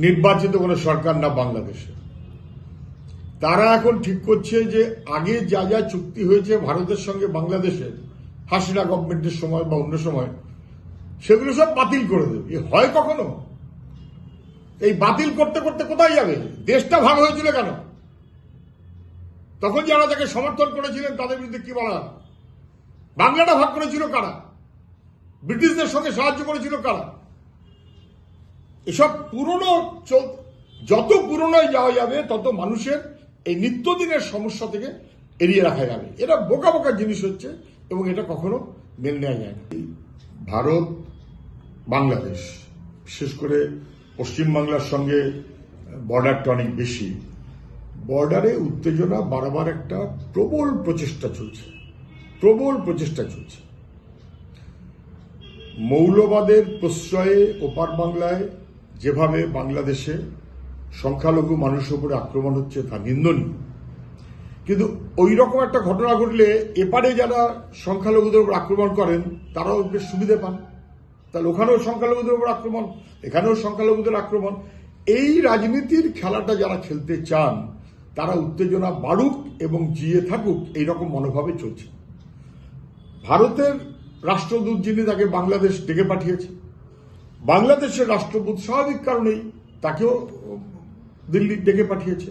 নির্বাচিত কোনো সরকার না বাংলাদেশে। তারা এখন ঠিক করছে যে আগে যা যা চুক্তি হয়েছে ভারতের সঙ্গে বাংলাদেশের হাসিনা গভর্নমেন্টের সময় বা অন্য সময়, সেগুলো সব বাতিল করে দেবে। হয় কখনো? এই বাতিল করতে করতে কোথায় যাবে? দেশটা ভাগ হয়েছিল কেন? তখন যারা তাকে সমর্থন করেছিলেন, তাদের বিরুদ্ধে কি বলা বাংলাটা ভাগ করেছিল কারা? ব্রিটিশদের সঙ্গে সাহায্য করেছিল কারা? এসব পুরনো যত পুরনোয় যাওয়া যাবে, তত মানুষের এই নিত্যদিনের সমস্যা থেকে এড়িয়ে রাখা যাবে। এটা বোকা বোকা জিনিস হচ্ছে এবং এটা কখনো মেনে নেওয়া যায় না। ভারত, বাংলাদেশ, বিশেষ করে পশ্চিমবাংলার সঙ্গে বর্ডারটা অনেক বেশি। বর্ডারে উত্তেজনা বারবার একটা প্রবল প্রচেষ্টা চলছে। প্রবল প্রচেষ্টা চলছে। মৌলবাদের প্রশ্রয়ে ওপার বাংলায় যেভাবে বাংলাদেশে সংখ্যালঘু মানুষের উপরে আক্রমণ হচ্ছে তা নিন্দনীয়। কিন্তু ওই রকম একটা ঘটনা ঘটলে এপারে যারা সংখ্যালঘুদের উপর আক্রমণ করেন, তারাও বেশ সুবিধে পান। তাহলে ওখানেও সংখ্যালঘুদের উপর আক্রমণ, এখানেও সংখ্যালঘুদের আক্রমণ। এই রাজনীতির খেলাটা যারা খেলতে চান, তারা উত্তেজনা বাড়ুক এবং জিয়ে থাকুক, এইরকম মনোভাবে চলছে। ভারতের রাষ্ট্রদূত যিনি তাকে বাংলাদেশ ডেকে পাঠিয়েছে বাংলাদেশের রাষ্ট্রদূত স্বাভাবিক কারণেই তাকেও দিল্লি ডেকে পাঠিয়েছে।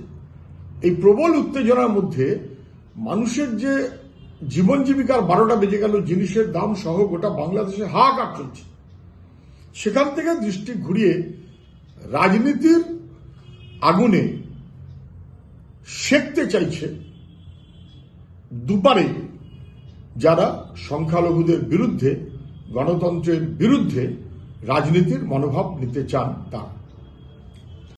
এই প্রবল উত্তেজনার মধ্যে মানুষের যে জীবন জীবিকার বারোটা বেজে গেল, জিনিসের দাম সহ গোটা বাংলাদেশে হাহাকার চলছে। সেখান থেকে দৃষ্টি ঘুরিয়ে রাজনীতির আগুনে সেঁকতে চাইছে দুপারে যারা সংখ্যালঘুদের বিরুদ্ধে, গণতন্ত্রের বিরুদ্ধে রাজনীতির মনোভাব নিতে চান তারা।